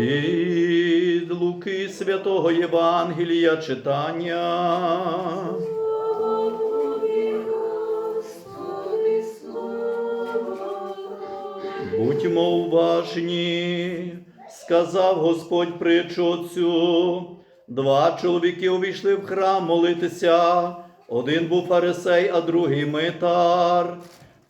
Від Луки Святого Євангелія читання. Будьмо уважні, сказав Господь притчу цю. Два чоловіки увійшли в храм молитися. Один був фарисей, а другий митар.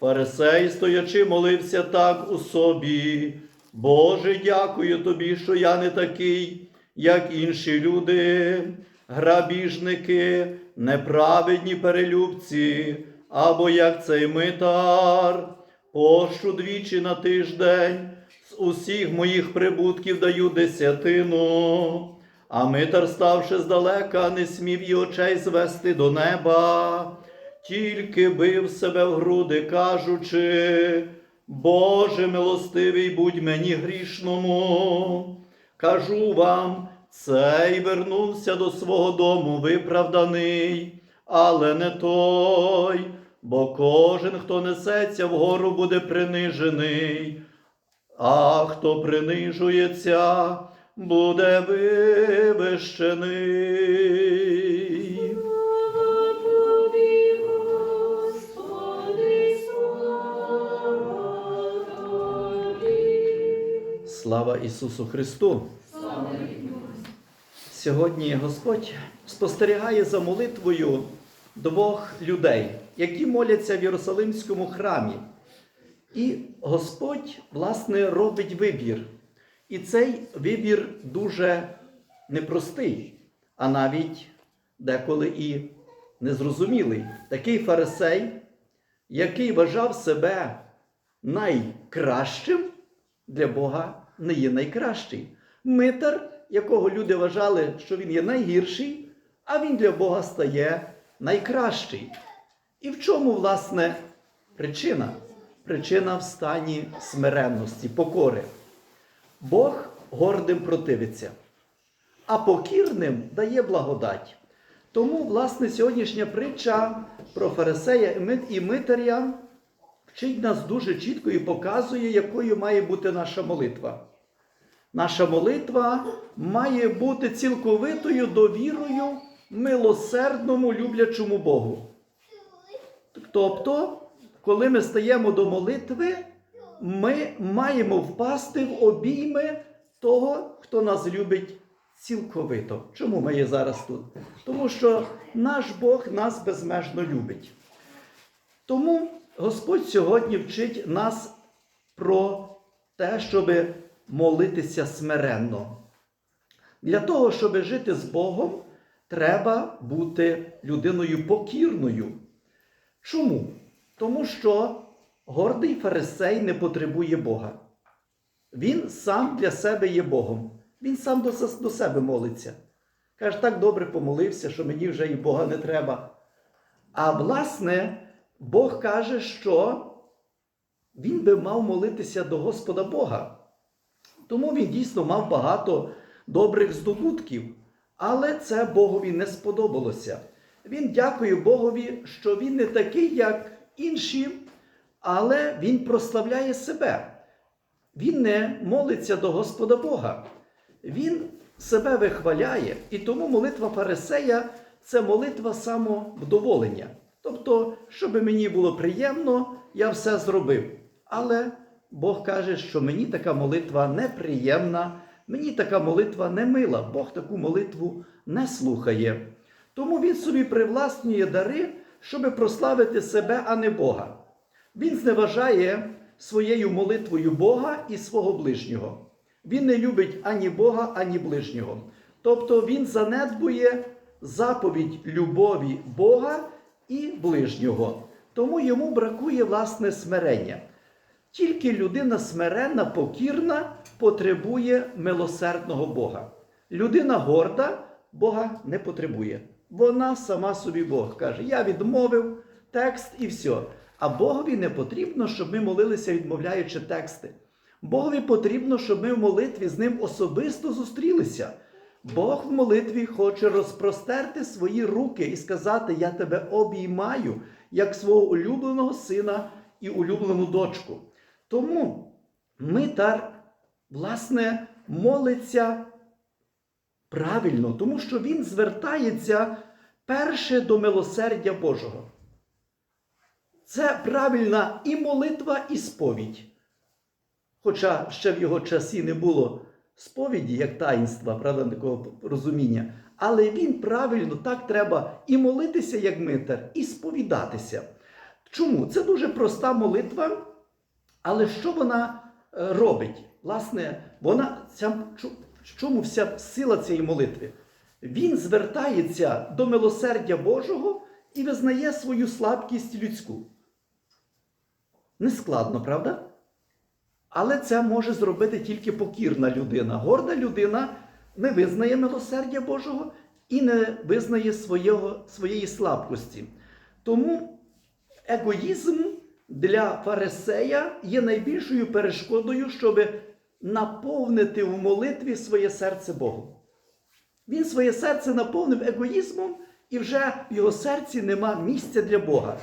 Фарисей, стоячи, молився так у собі. Боже, дякую тобі, що я не такий, як інші люди, грабіжники, неправедні перелюбці, або як цей митар. Пощу двічі на тиждень, з усіх моїх прибутків даю десятину. А митар, ставши здалека, не смів і очей звести до неба, тільки бив себе в груди, кажучи, Боже милостивий, будь мені грішному. Кажу вам, цей вернувся до свого дому виправданий, але не той, бо кожен, хто несеться вгору, буде принижений, а хто принижується, буде вивищений. Слава Ісусу Христу! Сьогодні Господь спостерігає за молитвою двох людей, які моляться в Єрусалимському храмі. І Господь, власне, робить вибір. І цей вибір дуже непростий, а навіть деколи і незрозумілий. Такий фарисей, який вважав себе найкращим, для Бога не є найкращий. Митар, якого люди вважали, що він є найгірший, а він для Бога стає найкращий. І в чому, власне, причина? Причина в стані смиренності, покори. Бог гордим противиться, а покірним дає благодать. Тому, власне, сьогоднішня притча про фарисея і Ми- митаря вчить нас дуже чітко і показує, якою має бути наша молитва. Наша молитва має бути цілковитою довірою милосердному люблячому Богу. Тобто, коли ми стаємо до молитви, ми маємо впасти в обійми того, хто нас любить цілковито. Чому ми є зараз тут? Тому що наш Бог нас безмежно любить. Тому Господь сьогодні вчить нас про те, щоб молитися смиренно. Для того, щоб жити з Богом, треба бути людиною покірною. Чому? Тому що гордий фарисей не потребує Бога. Він сам для себе є Богом. Він сам до, до себе молиться. Каже, так добре помолився, що мені вже і Бога не треба. А власне, Бог каже, що він би мав молитися до Господа Бога. Тому він дійсно мав багато добрих здобутків. Але це Богові не сподобалося. Він дякує Богові, що він не такий, як інші, але він прославляє себе. Він не молиться до Господа Бога. Він себе вихваляє. І тому молитва Фарисея це молитва самовдоволення. Тобто, щоб мені було приємно, я все зробив. Але Бог каже, що мені така молитва неприємна, мені така молитва не мила. Бог таку молитву не слухає. Тому він собі привласнює дари, щоб прославити себе, а не Бога. Він зневажає своєю молитвою Бога і свого ближнього. Він не любить ані Бога, ані ближнього. Тобто він занедбує заповідь любові Бога і ближнього. Тому йому бракує власне смирення. Тільки людина смиренна, покірна, потребує милосердного Бога. Людина горда Бога не потребує. Вона сама собі Бог каже: Я відмовив текст і все. А Богові не потрібно, щоб ми молилися, відмовляючи тексти. Богові потрібно, щоб ми в молитві з ним особисто зустрілися. Бог в молитві хоче розпростерти свої руки і сказати: Я тебе обіймаю як свого улюбленого сина і улюблену дочку. Тому митар, власне, молиться правильно, тому що він звертається перше до милосердя Божого. Це правильна і молитва, і сповідь. Хоча ще в його часі не було сповіді, як таїнства, правда, такого розуміння. Але він правильно так треба і молитися, як митар, і сповідатися. Чому? Це дуже проста молитва, але що вона е, робить? Власне, вона ця, в чому вся сила цієї молитви? Він звертається до милосердя Божого і визнає свою слабкість людську. Нескладно, правда? Але це може зробити тільки покірна людина. Горда людина не визнає милосердя Божого і не визнає своєї слабкості. Тому егоїзм для фарисея є найбільшою перешкодою, щоб наповнити в молитві своє серце Богом. Він своє серце наповнив егоїзмом, і вже в його серці нема місця для Бога.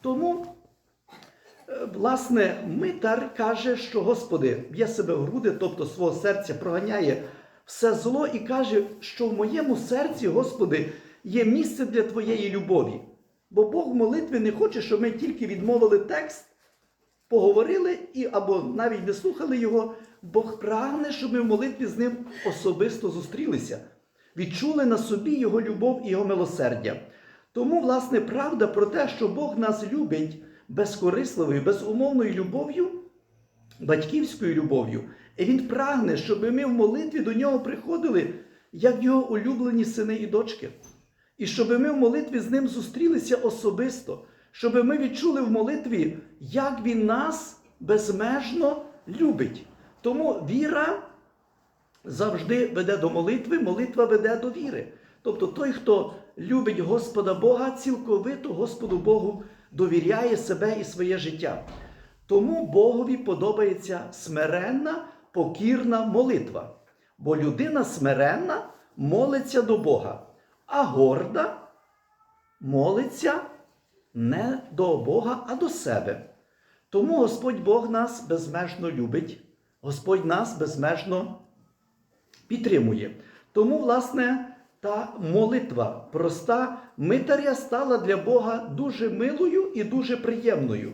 Тому Е, Власне, митар каже, що Господи б'є себе в груди, тобто свого серця проганяє все зло і каже, що в моєму серці, Господи, є місце для Твоєї любові. Бо Бог в молитві не хоче, щоб ми тільки відмовили текст, поговорили і або навіть не слухали його. Бог прагне, щоб ми в молитві з ним особисто зустрілися, відчули на собі Його любов і Його милосердя. Тому, власне, правда про те, що Бог нас любить безкорисливою, безумовною любов'ю, батьківською любов'ю. І він прагне, щоб ми в молитві до нього приходили, як його улюблені сини і дочки. І щоб ми в молитві з ним зустрілися особисто, щоб ми відчули в молитві, як він нас безмежно любить. Тому віра завжди веде до молитви, молитва веде до віри. Тобто той, хто любить Господа Бога, цілковито Господу Богу довіряє себе і своє життя. Тому Богові подобається смиренна, покірна молитва. Бо людина смиренна молиться до Бога, а горда молиться не до Бога, а до себе. Тому Господь Бог нас безмежно любить, Господь нас безмежно підтримує. Тому, власне, та молитва проста митаря стала для Бога дуже милою і дуже приємною.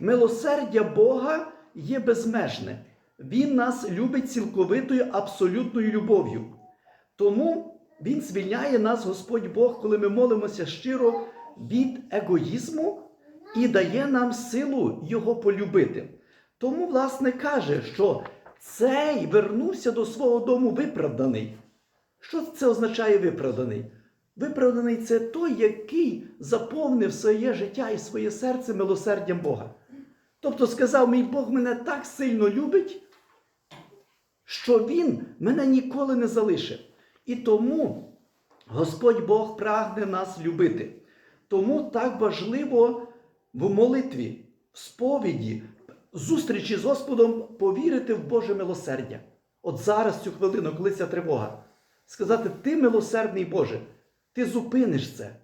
Милосердя Бога є безмежне. Він нас любить цілковитою абсолютною любов'ю. Тому Він звільняє нас, Господь Бог, коли ми молимося щиро від егоїзму і дає нам силу Його полюбити. Тому, власне, каже, що цей вернувся до свого дому виправданий. Що це означає виправданий? Виправданий це той, який заповнив своє життя і своє серце милосердям Бога. Тобто сказав, мій Бог мене так сильно любить, що Він мене ніколи не залишить. І тому Господь Бог прагне нас любити. Тому так важливо в молитві, в сповіді, зустрічі з Господом повірити в Боже милосердя. От зараз, цю хвилину, коли ця тривога, сказати: Ти милосердний Боже, ти зупиниш це.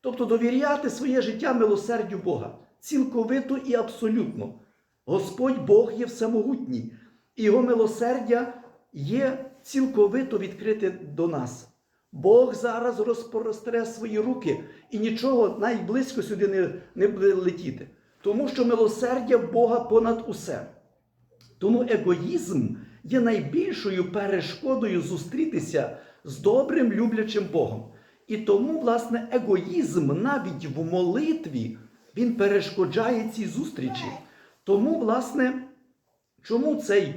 Тобто довіряти своє життя милосердю Бога цілковито і абсолютно. Господь Бог є всемогутній, і Його милосердя є цілковито відкрите до нас. Бог зараз розпростре свої руки і нічого навіть близько сюди не, не буде летіти. Тому що милосердя Бога понад усе. Тому егоїзм є найбільшою перешкодою зустрітися з добрим люблячим Богом. І тому, власне, егоїзм навіть в молитві він перешкоджає цій зустрічі. Тому, власне, чому цей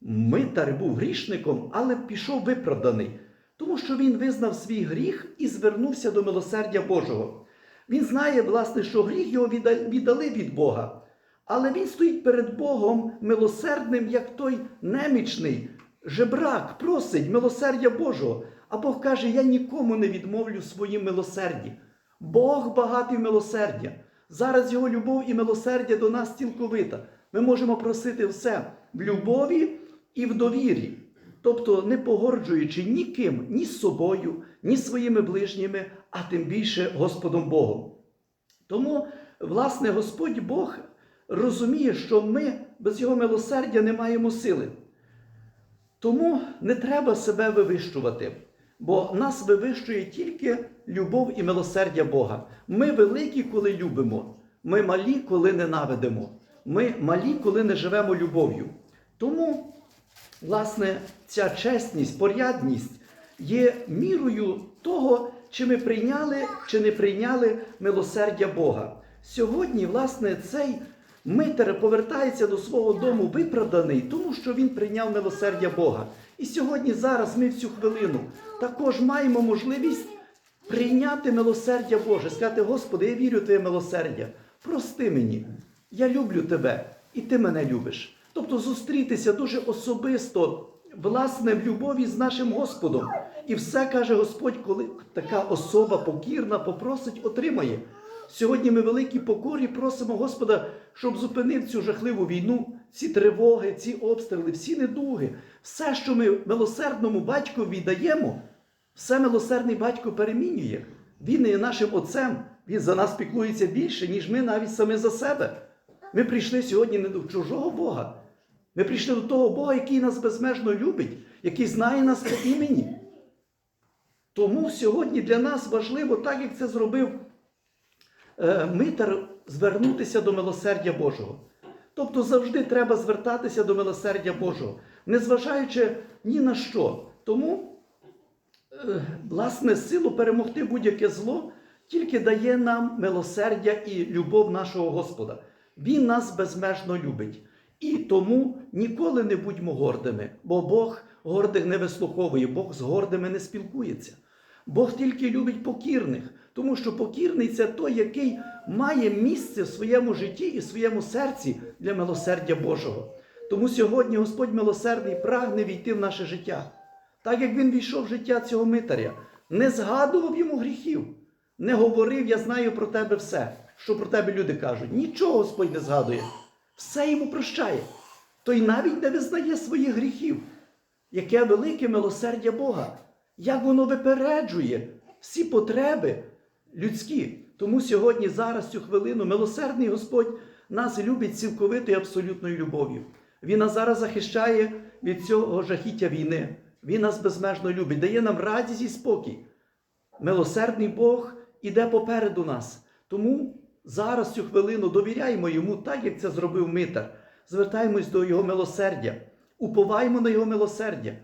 митар був грішником, але пішов виправданий? Тому що він визнав свій гріх і звернувся до милосердя Божого. Він знає, власне, що гріх його віддали від Бога. Але він стоїть перед Богом милосердним, як той немічний жебрак, просить милосердя Божого. А Бог каже: Я нікому не відмовлю своїм милосерді. Бог багатий милосердя. Зараз його любов і милосердя до нас цілковита. Ми можемо просити все в любові і в довірі. Тобто не погорджуючи ніким, ні з собою, ні своїми ближніми, а тим більше Господом Богом. Тому, власне, Господь Бог розуміє, що ми без Його милосердя не маємо сили. Тому не треба себе вивищувати, бо нас вивищує тільки любов і милосердя Бога. Ми великі, коли любимо, ми малі, коли ненавидимо. Ми малі, коли не живемо любов'ю. Тому, власне, ця чесність, порядність є мірою того, чи ми прийняли чи не прийняли милосердя Бога. Сьогодні, власне, цей митер повертається до свого дому виправданий, тому що він прийняв милосердя Бога. І сьогодні, зараз ми в цю хвилину також маємо можливість прийняти милосердя Боже, сказати, Господи, я вірю в Твоє милосердя. Прости мені, я люблю тебе, і ти мене любиш. Тобто зустрітися дуже особисто, власне, в любові з нашим Господом. І все каже Господь, коли така особа покірна попросить, отримає. Сьогодні ми в великій покорі просимо Господа, щоб зупинив цю жахливу війну, ці тривоги, ці обстріли, всі недуги, все, що ми милосердному батьку віддаємо, все милосердний батько перемінює. Він є нашим отцем, він за нас піклується більше, ніж ми навіть самі за себе. Ми прийшли сьогодні не до чужого Бога. Ми прийшли до того Бога, який нас безмежно любить, який знає нас по імені. Тому сьогодні для нас важливо, так як це зробив е, митар, звернутися до милосердя Божого. Тобто завжди треба звертатися до милосердя Божого, незважаючи ні на що. Тому, е, власне, силу перемогти будь-яке зло тільки дає нам милосердя і любов нашого Господа. Він нас безмежно любить. І тому ніколи не будьмо гордими, бо Бог гордих не вислуховує, Бог з гордими не спілкується. Бог тільки любить покірних, тому що покірний це той, який має місце в своєму житті і в своєму серці для милосердя Божого. Тому сьогодні Господь милосердний прагне війти в наше життя, так як він війшов в життя цього митаря, не згадував йому гріхів, не говорив, я знаю про тебе все, що про тебе люди кажуть. Нічого Господь не згадує, все йому прощає. Той навіть не визнає своїх гріхів. Яке велике милосердя Бога, як воно випереджує всі потреби людські. Тому сьогодні, зараз, цю хвилину, милосердний Господь нас любить цілковитою абсолютною любов'ю. Він нас зараз захищає від цього жахіття війни. Він нас безмежно любить, дає нам радість і спокій. Милосердний Бог іде попереду нас. Тому зараз цю хвилину довіряємо йому, так як це зробив Митар. Звертаємось до Його милосердя, уповаємо на Його милосердя.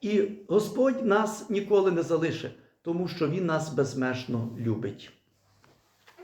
І Господь нас ніколи не залишить, тому що Він нас безмежно любить.